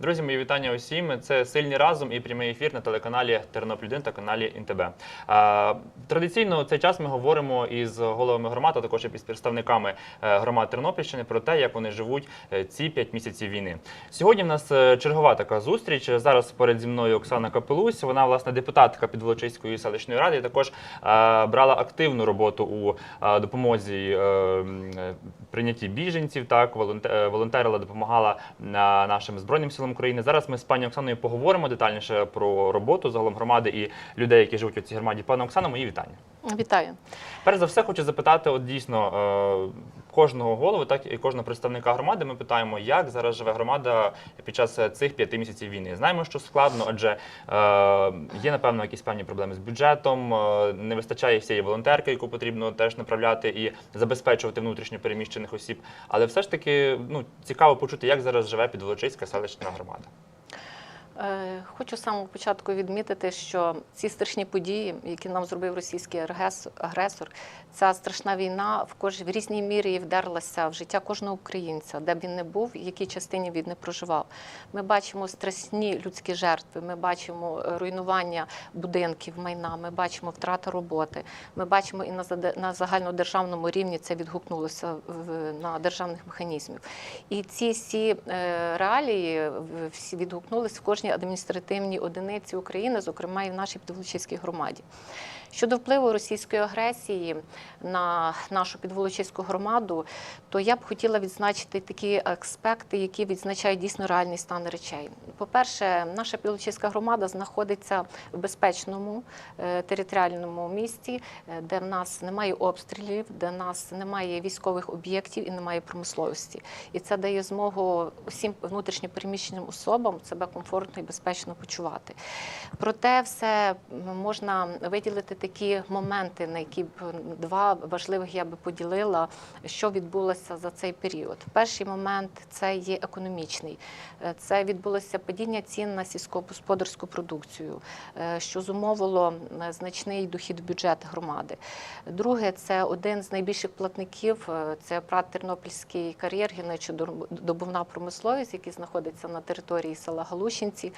Друзі, мої вітання усім. Це сильні разом і прямий ефір на телеканалі Тернопіль 1 та каналі ІНТБ. Традиційно в цей час ми говоримо із головами громад, а також із представниками е, громад Тернопільщини про те, як вони живуть е, ці п'ять місяців війни. Сьогодні в нас е, чергова така зустріч. Зараз поряд зі мною Оксана Капелусь. Вона власне депутатка Підволочиської селищної ради. і Також брала активну роботу у допомозі прийнятті біженців. Так волонтерила, допомагала нашим збройним силам України. Зараз ми з пані Оксаною поговоримо детальніше про роботу загалом громади і людей, які живуть у цій громаді. Пане Оксано, мої вітання. Вітаю. Перш за все, хочу запитати, от дійсно е, кожного голови, так і кожного представника громади. Ми питаємо, як зараз живе громада під час цих п'яти місяців війни. Знаємо, що складно, адже е, є напевно якісь певні проблеми з бюджетом, е, не вистачає всієї волонтерки, яку потрібно теж направляти і забезпечувати внутрішньо переміщених осіб. Але все ж таки ну цікаво почути, як зараз живе Підволочиська селищна громада. Е, Хочу з самого початку відмітити, що ці страшні події, які нам зробив російський агресор, ця страшна війна в кож в різній мірі вдерлася в життя кожного українця, де б він не був, в якій частині він не проживав. Ми бачимо страшні людські жертви, ми бачимо е, руйнування будинків, майна, ми бачимо втрати роботи. Ми бачимо і на на загальнодержавному рівні це відгукнулося в- на державних механізмів. І ці всі е, реалії всі відгукнулись в кожній адміністративній одиниці України, зокрема і в нашій підволочиській громаді. Щодо впливу російської агресії на нашу підволочиську громаду, то я б хотіла відзначити такі аспекти, які відзначають дійсно реальний стан речей. По-перше, наша підволочиська громада знаходиться в безпечному е, територіальному місті, е, де в нас немає обстрілів, де в нас немає військових об'єктів і немає промисловості. І це дає змогу усім внутрішньопереміщеним особам себе комфортно і безпечно почувати. Проте все можна виділити такі моменти, на які б два важливих я би поділила, що відбулося за цей період. Перший момент це є економічний. Е, Це відбулося падіння цін на сільськогосподарську продукцію, е, що зумовило значний дохід в бюджет громади. Друге, це один з найбільших платників. е, Це ПРАТ Тернопільський кар'єр, гірничодобувна промисловість, який знаходиться на території села Галущинці.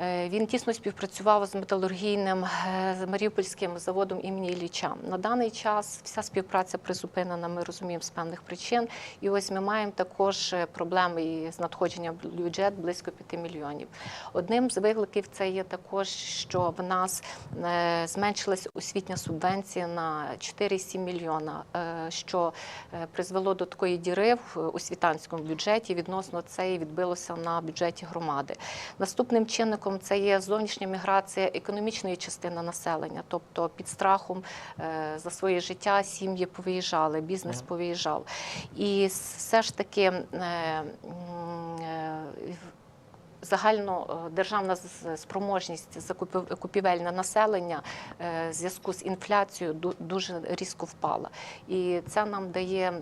Е, Він тісно співпрацював з металургійним е, з Маріупольським заводом імені Ілліча. На даний час вся співпраця призупинена, ми розуміємо, з певних причин. І ось ми маємо також е, проблеми з надходженням бюджет близько 5 мільйонів. Одним з викликів це є також, що в нас зменшилась освітня субвенція на 4,7 мільйона, що призвело до такої діри в освітанському бюджеті. Відносно це і відбилося на бюджеті громади. Наступним чинником це є зовнішня міграція економічної частини населення, тобто під страхом е, за своє життя сім'ї повиїжджали, бізнес повиїжджав. І все ж таки. Загально е, державна спроможність закупів- купівельне населення е, в зв'язку з інфляцією ду- дуже різко впала. І це нам дає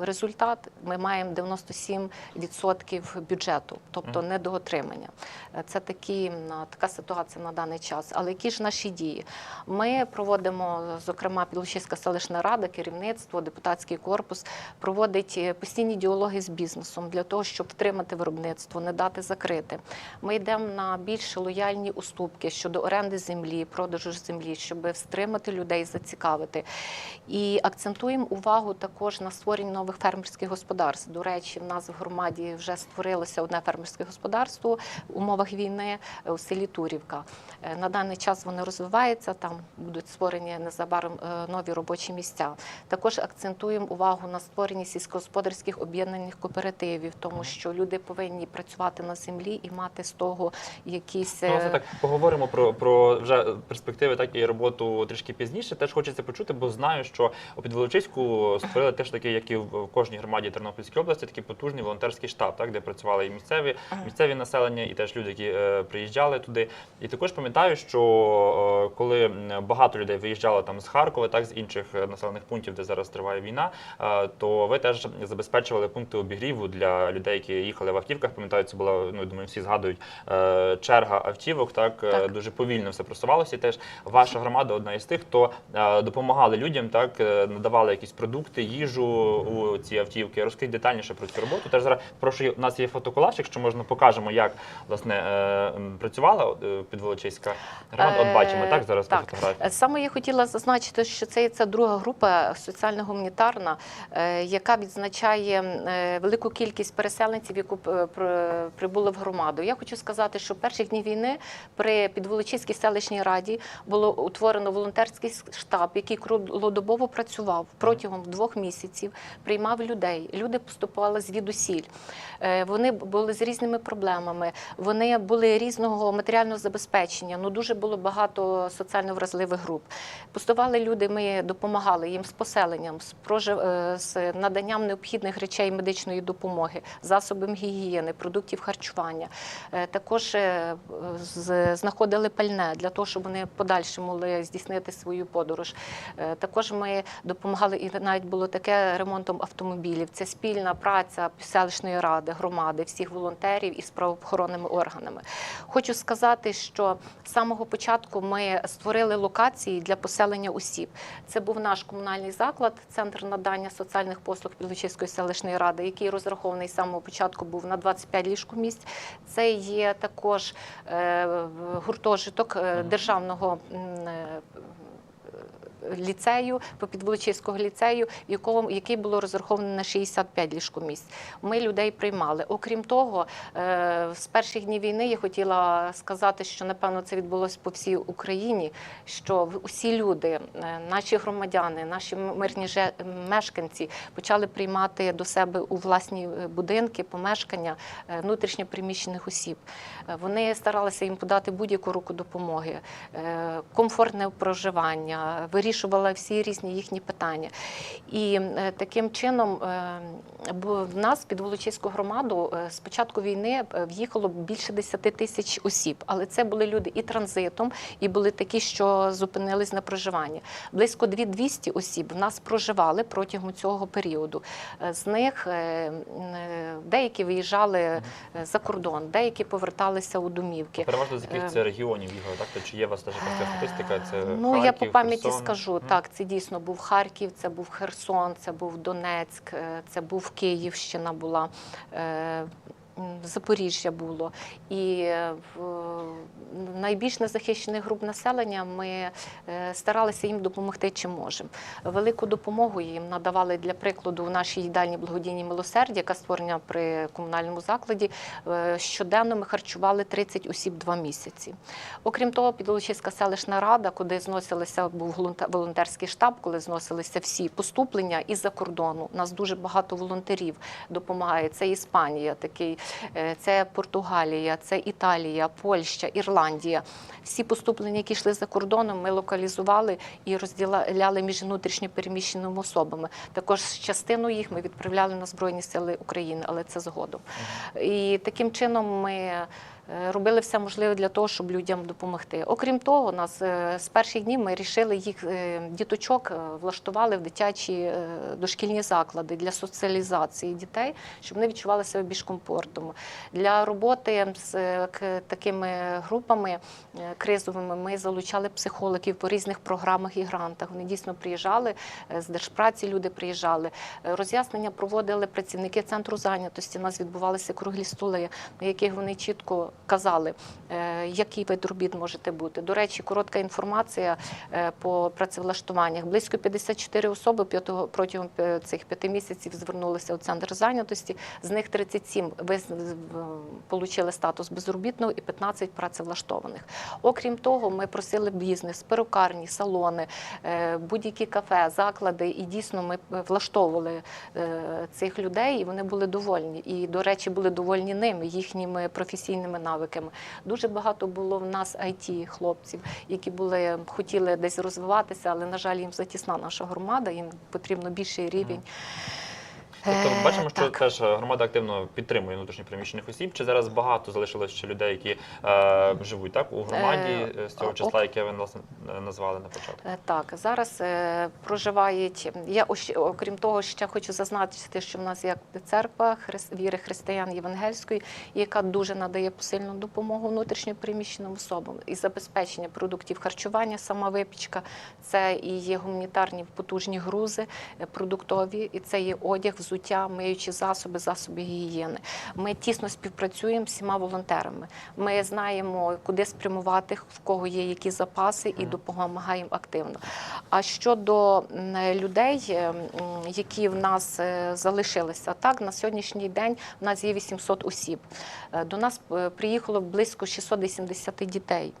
результат. Ми маємо 97% бюджету, тобто недоотримання. Е, Це такі, така ситуація на даний час. Але які ж наші дії? Ми проводимо, зокрема, Підлучиська селищна рада, керівництво, депутатський корпус проводить постійні діалоги з бізнесом для того, щоб втримати виробництво, не дати закрити. Ми йдемо на більш лояльні уступки щодо оренди землі, продажу землі, щоб стримати людей, зацікавити. І акцентуємо увагу також на створенні нових фермерських господарств. До речі, в нас в громаді вже створилося одне фермерське господарство в умовах війни у селі Турівка. Е, На даний час вони розвиваються, там будуть створені незабаром е, нові робочі місця. Також акцентуємо увагу на створенні сільськогосподарських об'єднаних кооперативів, тому що люди повинні працювати на землі і мати з того якісь Ну, е, так поговоримо про, про вже перспективи, так і роботу трішки пізніше. Теж хочеться почути, бо знаю, що у Підволочиську створили теж такий, як і в кожній громаді Тернопільської області, такий потужний волонтерський штаб, так де працювали і місцеві, місцеві населення, і теж люди, які е, приїжджали туди. І також пам'ятаю, що е, коли багато людей виїжджало там з Харкова, так з інших е, населених пунктів, де зараз триває війна, е, то ви теж забезпечували пункти обігріву для людей, які їхали в автівках. Пам'ятаю, це була ну думаю, ми всі згадують е, черга автівок. Так, е, Так. дуже повільно все просувалося. І теж ваша громада одна із тих, хто е, допомагали людям, так надавали якісь продукти, їжу у ці автівки. Розкажіть детальніше про цю роботу. Теж зараз прошу, у нас є фотоколаж, якщо можна, покажемо, як власне працювала підволочиська громада. От бачимо так зараз по фотографії. Саме я хотіла зазначити, що це є ця друга група соціально-гуманітарна, яка відзначає велику кількість переселенців, яку прибули в громаду. Я хочу сказати, що перших днів війни при Підволочиській селищній раді було утворено волонтерський штаб, який круглодобово працював протягом двох місяців, приймав людей. Люди поступали звідусіль. Е, Вони були з різними проблемами, вони були різного матеріального забезпечення. Ну дуже було багато соціально вразливих груп. Пустували люди. Ми допомагали їм з поселенням, з прожив... е, з наданням необхідних речей медичної допомоги, засобів гігієни, продуктів харчування. Е, Також е, знаходили пальне для того, щоб вони подальше могли здійснити свою подорож. Е, Також ми допомагали, і навіть було таке ремонтом автомобілів. Це спільна праця селищної ради, громади, всіх волонтерів із правоохоронними органами. Хочу сказати, що з самого початку ми створили локації для поселення осіб. Це був наш комунальний заклад, центр надання соціальних послуг Підлучиської селищної ради, який розрахований з самого початку був на 25 ліжкомісць. Це є також е, гуртожиток е, державного. Ліцею по підволочиського ліцею, якому який було розраховано на 65 ліжкомісць. Ми людей приймали. Окрім того, е, з перших днів війни я хотіла сказати, що напевно це відбулося по всій Україні. Що усі люди, е, наші громадяни, наші мирні мешканці почали приймати до себе у власні е, будинки, помешкання внутрішньо приміщених осіб. Вони старалися їм подати будь-яку руку допомоги, комфортне проживання, вирішували всі різні їхні питання. І е, таким чином е, в нас під Волочиську громаду е, з початку війни в'їхало більше 10 тисяч осіб, але це були люди і транзитом, і були такі, що зупинились на проживання. Близько 2200 осіб в нас проживали протягом цього періоду. З них деякі виїжджали за кордон, деякі поверталися у домівки. Переважно з яких це регіонів їхали, так? Чи є у вас теж якась така статистика? Це Ну, я по пам'яті скажу, Мгм. так, це дійсно був Харків, це був Херсон, це був Донецьк, е, це був Київщина була. Запоріжжя було. І е, найбільш незахищених груп населення ми е, старалися їм допомогти чим можемо. Велику допомогу їм надавали для прикладу в нашій їдальні благодійні милосердя, яка створена при комунальному закладі. Е, Щоденно ми харчували 30 осіб два місяці. Окрім того, Підволочиська селищна рада, куди зносилися, був волонте- волонтерський штаб, коли зносилися всі поступлення із-за кордону. У нас дуже багато волонтерів допомагає. Це Іспанія, такий, це Португалія, це Італія, Польща, Ірландія. Всі поступлення, які йшли за кордоном, ми локалізували і розділяли між внутрішньо переміщеними особами. Також частину їх ми відправляли на Збройні Сили України, але це згодом. І таким чином ми е, робили все можливе для того, щоб людям допомогти. Окрім того, нас е, з перших днів ми рішили їх е, діточок е, влаштували в дитячі е, дошкільні заклади для соціалізації дітей, щоб вони відчували себе більш комфортно. Для роботи з е, такими групами е, кризовими ми залучали психологів по різних програмах і грантах. Вони дійсно приїжджали е, з держпраці. Люди приїжджали. Е, Роз'яснення проводили працівники центру зайнятості. У нас відбувалися круглі столи, на яких вони чітко казали, е, який вид робіт можете бути. До речі, коротка інформація е, по працевлаштуваннях. Близько 54 особи протягом е, цих п'яти місяців звернулися у центр зайнятості. З них 37 виз- в- отримали статус безробітного і 15 працевлаштованих. Окрім того, ми просили бізнес, перукарні, салони, будь-які кафе, заклади, і дійсно ми влаштовували цих людей, і вони були довольні. І, до речі, були довольні ними, їхніми професійними навиками. Дуже багато було в нас it хлопців, які були хотіли десь розвиватися, але на жаль, їм затісна наша громада, їм потрібно більший рівень. Тобто Е, бачимо, що так. теж е, громада активно підтримує внутрішньопереміщених осіб. Чи зараз багато залишилось ще людей, які е, живуть так у громаді Е, е, з цього числа, яке ви власне е, назвали на початку? Е, Так, зараз е, проживають. Я окрім того, ще хочу зазначити, що в нас є церква віри християн Євангельської, яка дуже надає посильну допомогу внутрішньо переміщеним особам і забезпечення продуктів харчування, сама випічка, це і є гуманітарні потужні грузи е, продуктові, і це є одяг, взуття, миючі засоби, засоби гігієни. Ми тісно співпрацюємо з всіма волонтерами. Ми знаємо, куди спрямувати, в кого є які запаси, і допомагаємо активно. А щодо людей, е, які в нас е, залишилися, так на сьогоднішній день в нас є 800 осіб. Е, До нас е, приїхало близько 680 дітей.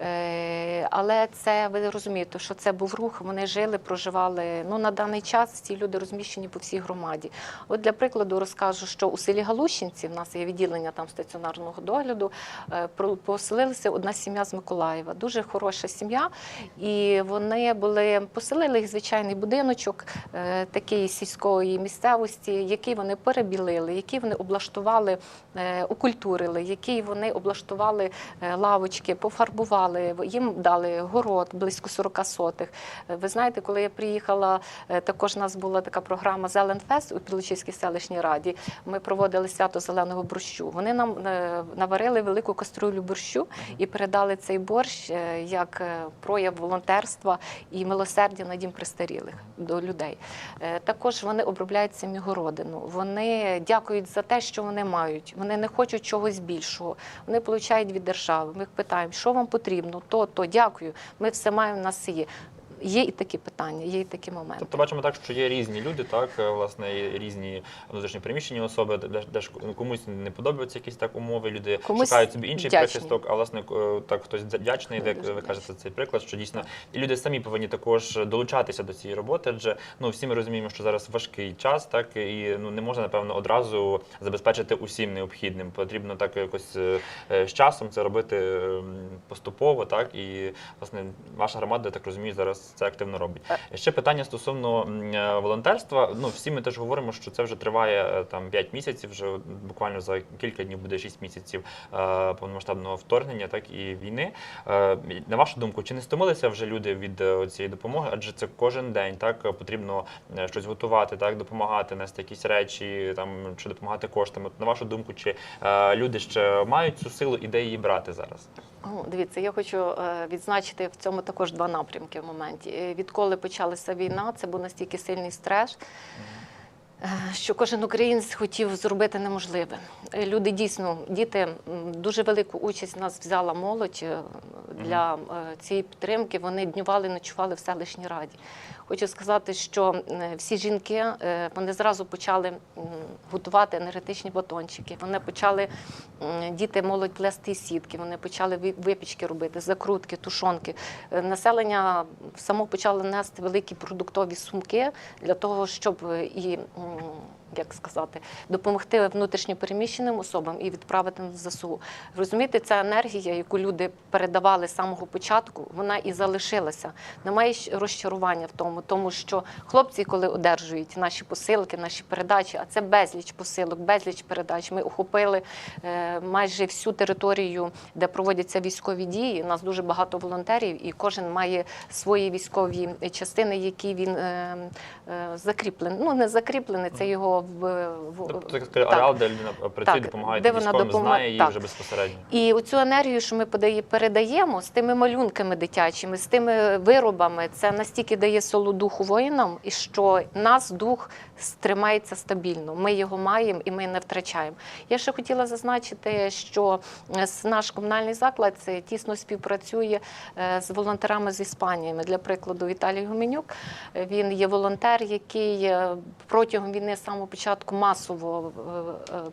Е, Але це ви розумієте, що це був рух. Вони жили, проживали. Ну на даний час ці люди розміщені по всій громаді. От для прикладу розкажу, що у селі Галущинці в нас є відділення там стаціонарного догляду. е, Поселилася одна сім'я з Миколаєва. Дуже хороша сім'я. І вони були поселили їх звичайний будиночок е, такий сільської місцевості, який вони перебілили, який вони облаштували, окультурили, який вони облаштували лавочки, пофарбували. Їм дали город близько 40 сотих. Е, Ви знаєте, коли я приїхала, е, також у нас була така програма Зеленфест у Підлучівській селищній раді. Ми проводили свято зеленого борщу. Вони нам е, наварили велику каструлю борщу і передали цей борщ як прояв волонтерства і милосердя на дім престарілих до людей. Також вони обробляють самі городину. Вони дякують за те, що вони мають. Вони не хочуть чогось більшого. Вони получають від держави. Ми їх питаємо, що вам потрібно, то, то дякую. Ми все маємо в нас є. Є і такі питання, є і такі моменти. Тобто бачимо так, що є різні люди, так е, власне різні внутрішньо переміщені особи, де, де ж комусь не подобаються якісь так умови. Люди Комусь шукають собі інший вдячні. прихисток, а власне е, так хтось вдячний, де ви кажете цей приклад, що дійсно і люди самі повинні також долучатися до цієї роботи. Адже ну всі ми розуміємо, що зараз важкий час, так і ну не можна напевно одразу забезпечити усім необхідним. Потрібно так якось е, з часом це робити е, поступово, так і власне ваша громада, я так розумію, зараз це активно робить. Ще питання стосовно е, волонтерства. Ну всі ми теж говоримо, що це вже триває е, там 5 місяців. Вже буквально за кілька днів буде 6 місяців е, повномасштабного вторгнення, так і війни. На вашу думку, чи не стомилися вже люди від цієї допомоги? Адже це кожен день так потрібно щось готувати, так допомагати, нести якісь речі, там чи допомагати коштами. На вашу думку, чи люди ще мають цю силу і де її брати зараз? Ну, дивіться, я хочу е, відзначити в цьому також два напрямки в моменті. Е, Відколи почалася війна, це був настільки сильний стрес. е, Що кожен українець хотів зробити неможливе. Люди дійсно, діти дуже велику участь в нас взяла молодь для цієї підтримки. Вони днювали, ночували в селищній раді. Хочу сказати, що всі жінки е, вони зразу почали готувати енергетичні батончики. Вони почали діти молодь плести сітки. Вони почали ви- випічки робити, закрутки, тушонки. Е, Населення само почало нести великі продуктові сумки для того, щоб е, і як сказати, допомогти внутрішньо переміщеним особам і відправити в ЗСУ. Розумієте, ця енергія, яку люди передавали з самого початку, вона і залишилася. Немає розчарування в тому, тому що хлопці, коли одержують наші посилки, наші передачі, а це безліч посилок, безліч передач. Ми охопили е, майже всю територію, де проводяться військові дії. У нас дуже багато волонтерів, і кожен має свої військові частини, які він е, е, закріплений. Ну не закріплений, це його в, в Тобто так ареал, де людина працює, Так, допомагає де вона військовим, допомагає, знає її так. вже безпосередньо. І оцю енергію, що ми подає- передаємо з тими малюнками дитячими, з тими виробами, це настільки дає силу духу воїнам, і що нас дух тримається стабільно. Ми його маємо і ми не втрачаємо. Я ще хотіла зазначити, що е, наш комунальний заклад це тісно співпрацює е, з волонтерами з Іспаніями. Для прикладу, Віталій Гуменюк. е, Він є волонтер, який протягом війни з самого початку масово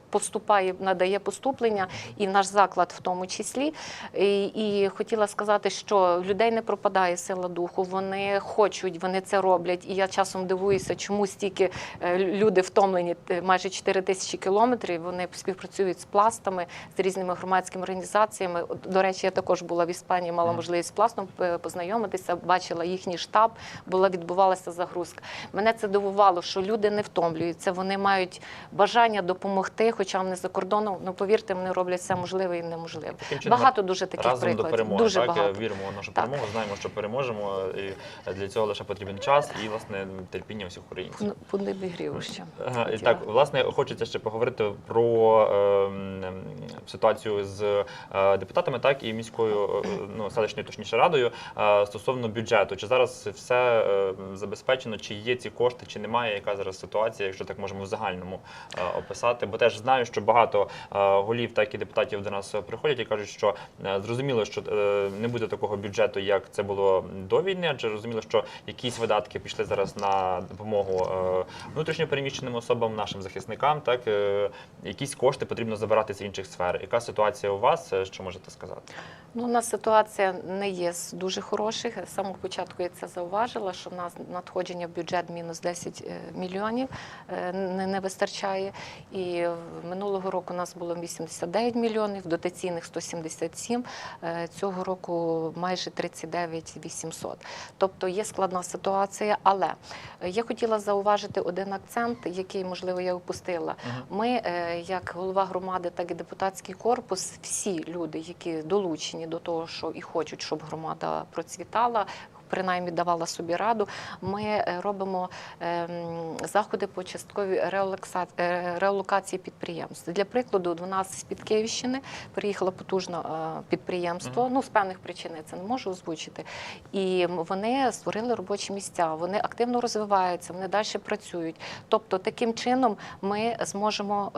поступає, надає поступлення, і наш заклад в тому числі. І, і хотіла сказати, що людей не пропадає сила духу. Вони хочуть, вони це роблять. І я часом дивуюся, чому стільки люди втомлені е, майже 4 тисячі кілометрів. Вони співпрацюють з пластами, з різними громадськими організаціями. До речі, я також була в Іспанії, мала можливість з пластом е, познайомитися, бачила їхній штаб, була відбувалася загрузка. Мене це дивувало, що люди не втомлюються, вони мають бажання допомогти, хоча вони за кордоном. Ну повірте, вони роблять все можливе і неможливе. Чином, Багато дуже таких разом прикладів. до перемоги. дуже так, багато. віримо в нашу Так. перемогу, знаємо, що переможемо. І для цього лише потрібен час і власне терпіння всіх українців. Пунди бігрів ще. Ага, і так, власне, хочеться ще поговорити про ем, ем, ситуацію з е, депутатами, так і міською е, ну, селищною, точніше радою е, стосовно бюджету. Чи зараз все е, забезпечено, чи є ці кошти, чи немає? Яка зараз ситуація, якщо так можемо в загальному е, описати? Бо теж знаю, що багато е, голів, так і депутатів до нас приходять і кажуть, що е, зрозуміло, що е, не буде такого бюджету, як це було до війни, адже зрозуміло, що якісь видатки пішли зараз на допомогу е, внутрішньо переміщеним особам, нашим захисникам. Так е, якісь кошти потрібно забирати з інших сфер. Яка ситуація у вас? Е, Що можете сказати? Ну, у нас ситуація не є з дуже хороших. З самого початку я це зауважила, що в нас надходження в бюджет мінус 10 е, мільйонів не, вистачає. І минулого року у нас було 89 мільйонів, дотаційних 177. Е, Цього року майже 39 800. Тобто є складна ситуація, але я хотіла зауважити один акцент, який, можливо, я опустила. Ми, е, як голова громади, так і депутатський корпус, всі люди, які долучені до того, що і хочуть, щоб громада процвітала. Принаймні давала собі раду. Ми е, робимо ем, заходи по частковій е, підприємств. Для прикладу, до нас з під Київщини приїхало потужне е, підприємство. Ну з певних причин я це не можу озвучити. І вони створили робочі місця. Вони активно розвиваються, вони далі працюють. Тобто, таким чином ми зможемо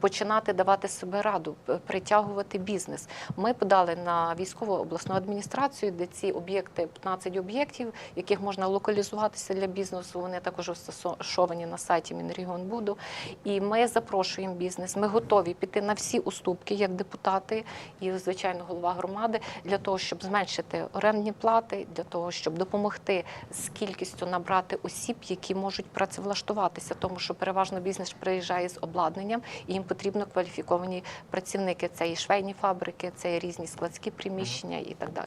починати давати себе раду, притягувати бізнес. Ми подали на військову обласну адміністрацію, де ці об'єкти 15 об'єктів, яких можна локалізуватися для бізнесу. Вони також розташовані на сайті Мінрегіонбуду. І ми запрошуємо бізнес. Ми готові піти на всі уступки як депутати і, звичайно, голова громади для того, щоб зменшити орендні плати, для того, щоб допомогти з кількістю набрати осіб, які можуть працевлаштуватися, тому що переважно бізнес приїжджає з обладнанням, і їм потрібно кваліфіковані працівники. Це і швейні фабрики, це і різні складські приміщення і так далі.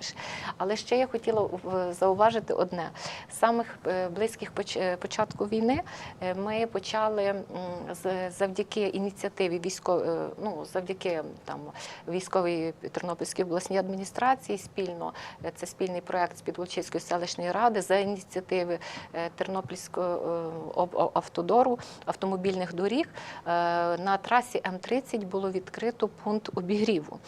Але ще я хотіла зауважити одне: з самих е, близьких е, початку війни е, ми почали завдяки ініціативі військової, ну завдяки там військової Тернопільської обласній адміністрації спільно це спільний проект з Підволочиської селищної ради за ініціативи Тернопільського автодору автомобільних доріг на трасі М30 було відкрито пункт обігріву.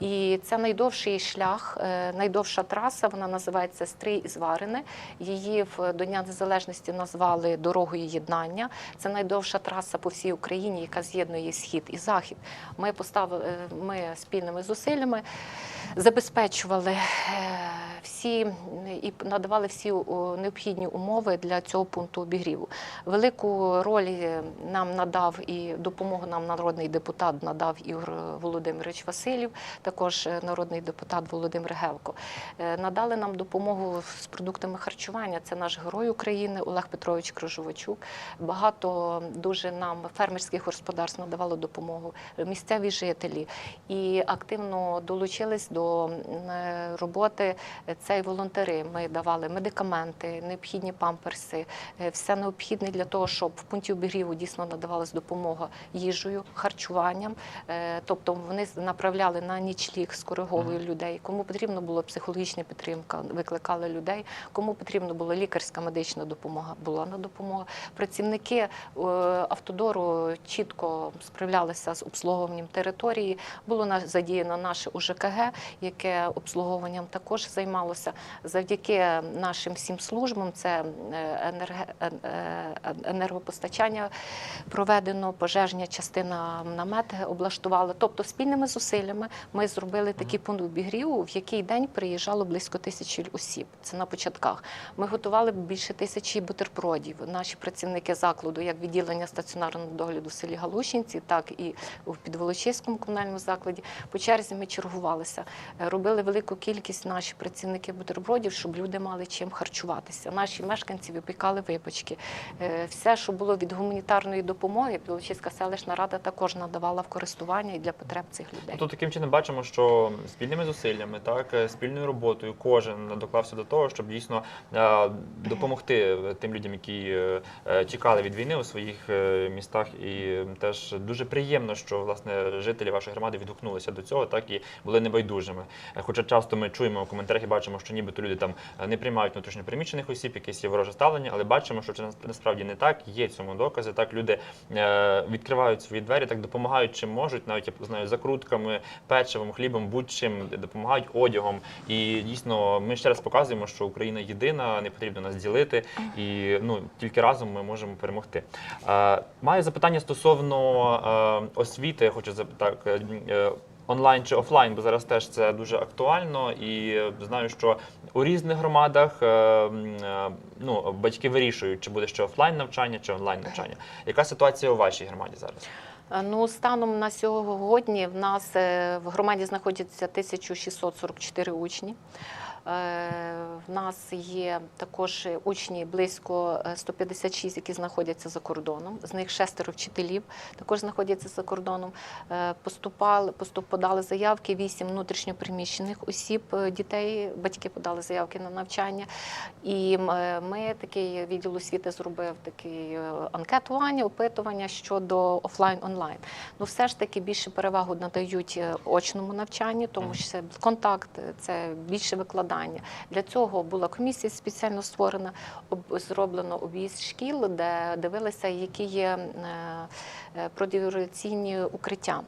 І це найдовший шлях, найдовша траса. Вона називається Стрий і Зварине. Її в до Дня Незалежності назвали дорогою єднання. Це найдовша траса по всій Україні, яка з'єднує схід і захід. Ми поставили е, ми спільними зусиллями забезпечували е, всі і надавали всі необхідні умови для цього пункту обігріву. Велику роль е, нам надав і допомогу нам народний депутат надав Ігор Володимирович Васильєв, також народний депутат Володимир Гевко. Надали нам допомогу з продуктами харчування. Це наш герой України Олег Петрович Крижовачук. Багато дуже нам фермерських господарств надавало допомогу, місцеві жителі і активно долучились до е, роботи. Це і волонтери. Ми давали медикаменти, необхідні памперси, е, все необхідне для того, щоб в пункті обігріву дійсно надавалась допомога їжею, харчуванням. Е, Тобто вони направляли на нічліг, скориговує людей. Кому потрібно було психологічна підтримка, викликали людей. Кому потрібно була лікарська медична допомога, була на допомога. Працівники е, автодору чітко справлялися з обслуговуванням території. Було задіяно наше УЖКГ, яке обслуговуванням також займалося. Завдяки нашим всім службам, це е, е, енергопостачання проведено, пожежня частина намет облаштувала. Тобто спільними зусиллями ми зробили такий пункт обігріву, в який день приїжджало близько тисячі осіб. Це на початках. Ми готували більше тисячі бутербродів. Наші працівники закладу, як відділення стаціонарного догляду в селі Галушинці, так і в Підволочиському комунальному закладі. По черзі ми чергувалися, Е, робили велику кількість наші працівники бутербродів, щоб люди мали чим харчуватися. Наші мешканці випікали випічки. Е, Все, що було від гуманітарної допомоги, Підволочиська селищна рада також надавала в користування і для потреб цих людей. Тобто таким чином бачимо, що спільними зусиллями, так е, спільною роботою, кожен доклався до того. Того, щоб дійсно е, допомогти тим людям, які е, е, тікали від війни у своїх містах. І теж дуже приємно, що власне жителі вашої громади відгукнулися до цього, так і були небайдужими. Хоча часто ми чуємо у коментарях і бачимо, що нібито люди там не приймають внутрішньопереміщених осіб, якесь є вороже ставлення, але бачимо, що це нас- насправді не так. Є цьому докази. Так люди відкривають свої двері, так допомагають чим можуть, навіть я знаю, закрутками, печивом, хлібом, будь-чим допомагають одягом. І дійсно, ми ще раз показуємо, що Україна єдина, не потрібно нас ділити, і ну тільки разом ми можемо перемогти. Е, маю запитання стосовно е, освіти. Хочу запитати. Е, Онлайн чи офлайн, бо зараз теж це дуже актуально, і е, знаю, що у різних громадах е, е, ну, батьки вирішують, чи буде ще офлайн навчання, чи онлайн навчання. Яка ситуація у вашій громаді зараз? Е, Ну, станом на сьогодні в нас е, в громаді знаходяться 1644 учні. Е, В нас є також учні близько е, 156, які знаходяться за кордоном. З них шестеро вчителів також знаходяться за кордоном. Е, Поступали, поступ, подали заявки, вісім внутрішньопереміщених осіб, е, дітей, батьки подали заявки на навчання. І е, ми такий відділ освіти зробив такий е, анкетування, опитування щодо офлайн-онлайн. Ну, все ж таки більше перевагу надають е, очному навчанню, тому що це контакт, е, це більше викладання. Для цього була комісія спеціально створена, зроблено об'їзд шкіл, де дивилися, які є е, протирадіаційні укриття.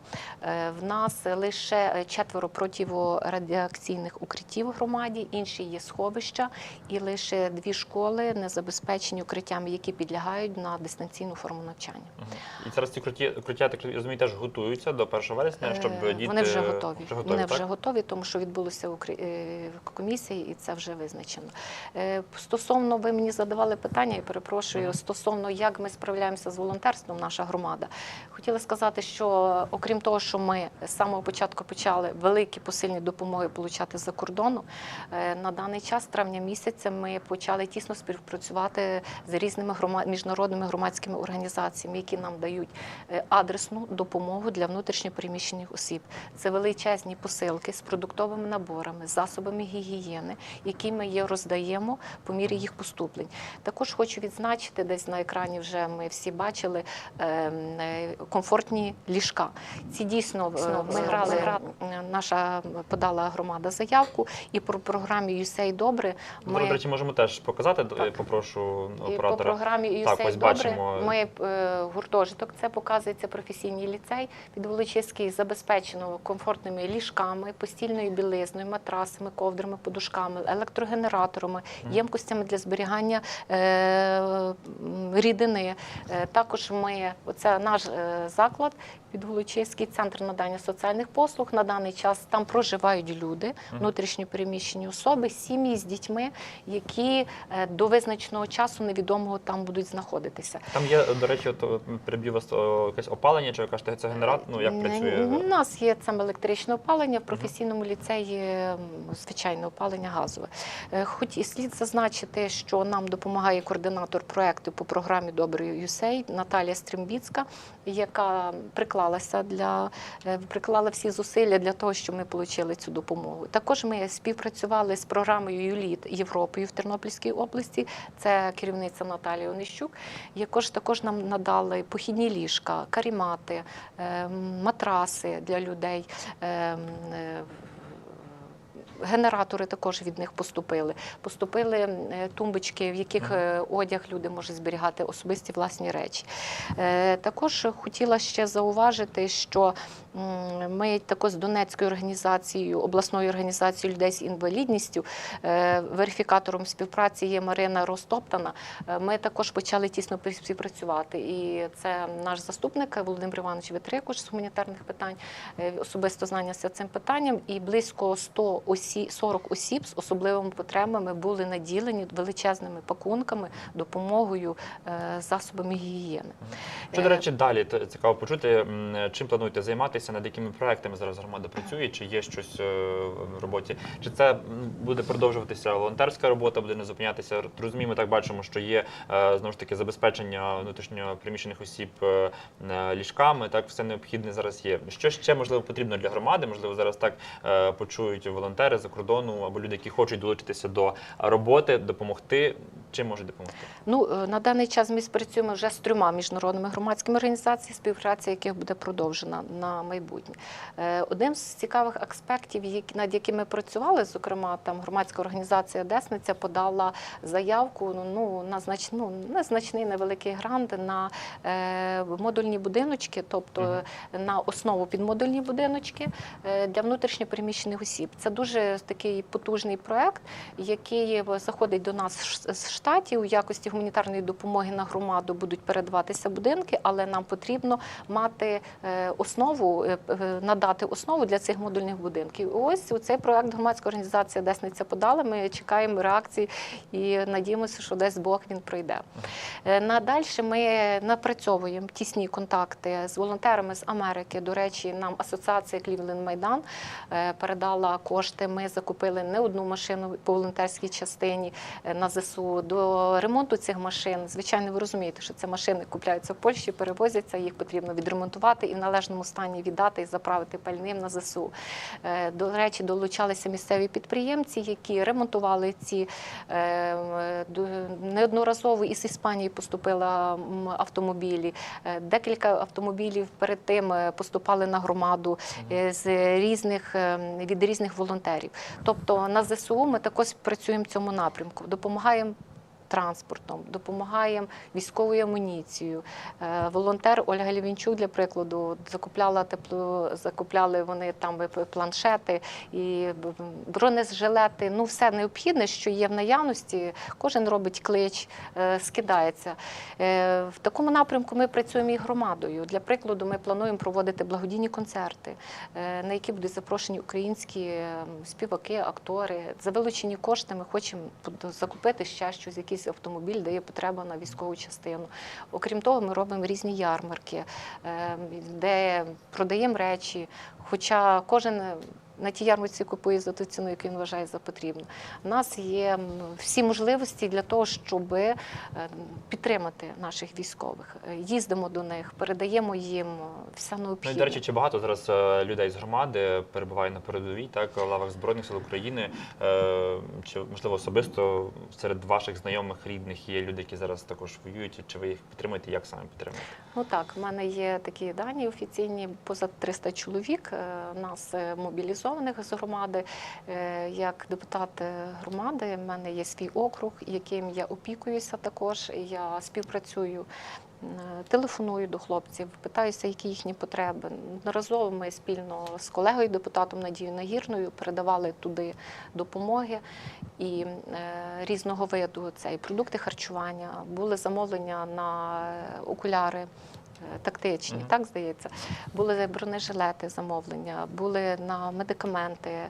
Е, В нас лише четверо протирадіаційних укриттів в громаді, інші є сховища, і лише дві школи не забезпечені укриттями, які підлягають на дистанційну форму навчання. І зараз ці укриття, так розумію, теж готуються до 1 вересня, щоб Е, діти Вони вже готові. Вже готові Вони так? вже готові, тому що відбулося е, комісії, і це вже визначено. Е, Стосовно ви мені задавали питання, я перепрошую, стосовно як ми справляємося з волонтерством, наша громада. Хотіла сказати, що окрім того, що ми з самого початку почали великі посильні допомоги получати за кордону, е, на даний час, травня місяця, ми почали тісно співпрацювати з різними міжнародними громадськими організаціями, які нам дають е, адресну допомогу для внутрішньопереміщених осіб. Це величезні посилки з продуктовими наборами, засобами гігієни, які ми є роздаємо по мірі їх поступлень. Також хочу відзначити, десь на екрані вже ми всі бачили ем, е, комфортні ліжка. Ці дійсно е, ми грали, гра- наша подала громада заявку, і по програмі «Юсей Добре Ми, до речі, можемо теж показати. Так. Попрошу і по оператора. програмі Так, ось Добре бачимо. ми е, гуртожиток. Це показується професійний ліцей під Волочиський забезпечено комфортними ліжками, постільною білизною, матрасами, ковдрами, подушками, електрогенераторами, ємкостями для зберігання е, рідини. Е, також ми оце наш е, заклад. Підволочиський центр надання соціальних послуг на даний час там проживають люди, внутрішньо переміщені особи, сім'ї з дітьми, які е, до визначеного часу невідомого там будуть знаходитися. Там є, до речі, от, о, переб'ю вас якесь опалення, чи ви кажете, це генератор? Ну як працює? У нас є саме електричне опалення, в професійному ліцеї звичайне опалення газове. Е, Хоч і слід зазначити, що нам допомагає координатор проекту по програмі Добрий юсей Наталія Стримбіцька, яка приклалася для е, приклала всі зусилля для того, щоб ми отримали цю допомогу. Також ми співпрацювали з програмою ЮЛІТ Європою в Тернопільській області. Це керівниця Наталія Онищук. Якож також нам надали похідні ліжка, карімати, е, матраси для людей. Генератори також від них поступили. Поступили е, тумбочки, в яких е, одяг люди можуть зберігати особисті власні речі. Е, Також хотіла ще зауважити, що ми також з Донецькою організацією, обласною організацією людей з інвалідністю, е, верифікатором співпраці є Марина Ростоптана. Е, Ми також почали тісно співпрацювати. І це наш заступник Володимир Іванович Витрикуш з гуманітарних питань, е, особисто знаннявся цим питанням. І близько 100 осі, 40 осіб з особливими потребами були наділені величезними пакунками, допомогою, засобами гігієни. Що, до речі, далі цікаво почути, чим плануєте займатися? Поділитися, над якими проектами зараз громада працює, чи є щось е, в роботі? Чи це буде продовжуватися волонтерська робота, буде не зупинятися? Розуміємо, так бачимо, що є е, знову ж таки забезпечення внутрішньо приміщених осіб е, ліжками. Так, все необхідне зараз є. Що ще можливо потрібно для громади? Можливо, зараз так почують волонтери за кордону або люди, які хочуть долучитися до роботи, допомогти. Чим можуть допомогти? Ну на даний час ми спрацюємо вже з трьома міжнародними громадськими організаціями, співпраця яких буде продовжена на майбутнє. Е, Одним з цікавих аспектів, над якими працювали, зокрема там громадська організація Десниця подала заявку ну на знач... ну, незначний невеликий грант на е, модульні будиночки, тобто на основу під модульні будиночки для внутрішньопереміщених осіб. Це дуже такий потужний проект, який заходить до нас з штатів у якості гуманітарної допомоги на громаду будуть передаватися будинки, але нам потрібно мати основу, надати основу для цих модульних будинків. Ось у цей проект громадська організація Десниця подала. Ми чекаємо реакції і надіємося, що десь Бог він пройде. Е, Надальше ми напрацьовуємо тісні контакти з волонтерами з Америки. До речі, нам асоціація Клівленд Майдан е, передала кошти. Ми закупили не одну машину по волонтерській частині е, на ЗСУ. До ремонту цих машин, звичайно, ви розумієте, що ці машини купляються в Польщі, перевозяться, їх потрібно відремонтувати і в належному стані віддати і заправити пальним на ЗСУ. Е, До речі, долучалися місцеві підприємці, які ремонтували ці е, до- неодноразово із Іспанії поступила м, автомобілі. Е, Декілька автомобілів перед тим е, поступали на громаду е, з різних е, від різних волонтерів. Тобто на ЗСУ ми також працюємо в цьому напрямку, допомагаємо. Транспортом допомагаємо військовою амуніцією. Е, Волонтер Ольга Лівінчук, для прикладу, закупляла тепло, закупляли вони там планшети і бронежилети. Ну, все необхідне, що є в наявності. Кожен робить клич, е, скидається. Е, В такому напрямку ми працюємо і громадою. Для прикладу, ми плануємо проводити благодійні концерти, на які будуть запрошені українські е, співаки, актори. За вилучені кошти ми хочемо закупити ще щось, якийсь автомобіль, де є потреба на військову частину. Окрім того, ми робимо різні ярмарки, е, де продаємо речі. Хоча кожен на тій ярмарці купує за ту ціну, яку він вважає за потрібну. У нас є всі можливості для того, щоб е, підтримати наших військових. Е, Їздимо до них, передаємо їм все Ну до речі, чи багато зараз е, людей з громади перебуває на передовій, так в лавах збройних сил України? Чи можливо особисто серед ваших знайомих рідних є люди, які зараз також воюють? Чи ви їх підтримуєте? Як саме підтримуєте? Ну так, в мене є такі дані офіційні, поза 300 чоловік нас е, мобілізованих з громади. Е, Як депутат е, громади, в мене є свій округ, яким я опікуюся також. Я співпрацюю. е, Телефоную до хлопців, питаюся, які їхні потреби. Одноразово ми спільно з колегою, депутатом Надією Нагірною, передавали туди допомоги і різного виду. Це і продукти харчування, були замовлення на окуляри. Е, Тактичні, так здається, були бронежилети замовлення, були на медикаменти, е,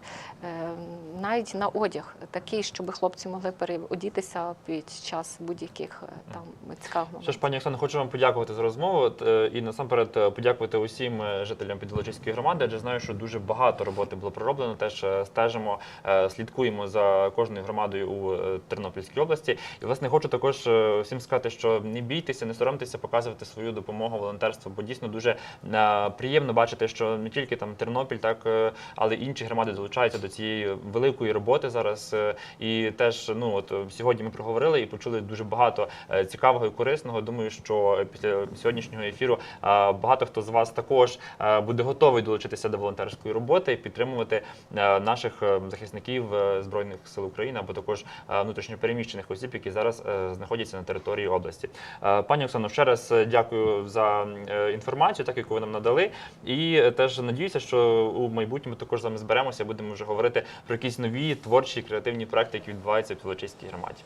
навіть на одяг, такий, щоб хлопці могли переодітися під час будь-яких е, там цікавих Що ж, пані Оксано, хочу вам подякувати за розмову. І насамперед подякувати усім жителям Підволочиської громади, адже знаю, що дуже багато роботи було пророблено. Теж стежимо, слідкуємо за кожною громадою у Тернопільській області. І власне хочу також всім сказати, що не бійтеся, не соромтеся показувати свою допомогу волонтерству, бо дійсно дуже е, приємно бачити, що не тільки там Тернопіль, так е, але й інші громади долучаються до цієї великої роботи зараз. е, І теж ну от сьогодні ми проговорили і почули дуже багато цікавого і корисного. Думаю, що після сьогоднішнього ефіру багато хто з вас також буде готовий долучитися до волонтерської роботи і підтримувати наших захисників збройних сил України або також внутрішньопереміщених осіб, які зараз знаходяться на території області. Пані Оксано, ще раз дякую за е, інформацію, так яку ви нам надали. І теж надіюся, що у майбутньому також з вами зберемося. Будемо вже говорити про якісь нові творчі креативні проекти, які відбуваються в Пілочиській громаді.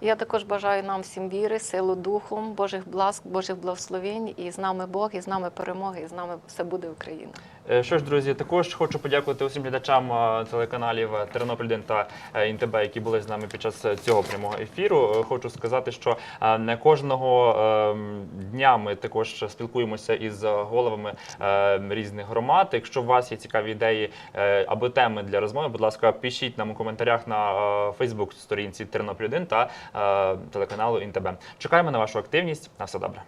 Я також бажаю нам всім віри, силу духом, Божих бласк, Божих благословень, і з нами Бог, і з нами перемоги, і з нами все буде Україна. Е, Що ж, друзі, також хочу подякувати усім глядачам е, телеканалів е, Тернопіль 1 та е, ІНТБ, які були з нами під час цього прямого ефіру. Хочу сказати, що не кожного е, дня ми також спілкуємося із головами е, різних громад. Якщо у вас є цікаві ідеї або теми для розмови, будь ласка, пишіть нам у коментарях на Фейсбук сторінці Тернопіль 1 та телеканалу ІНТБ. Чекаємо на вашу активність. На все добре.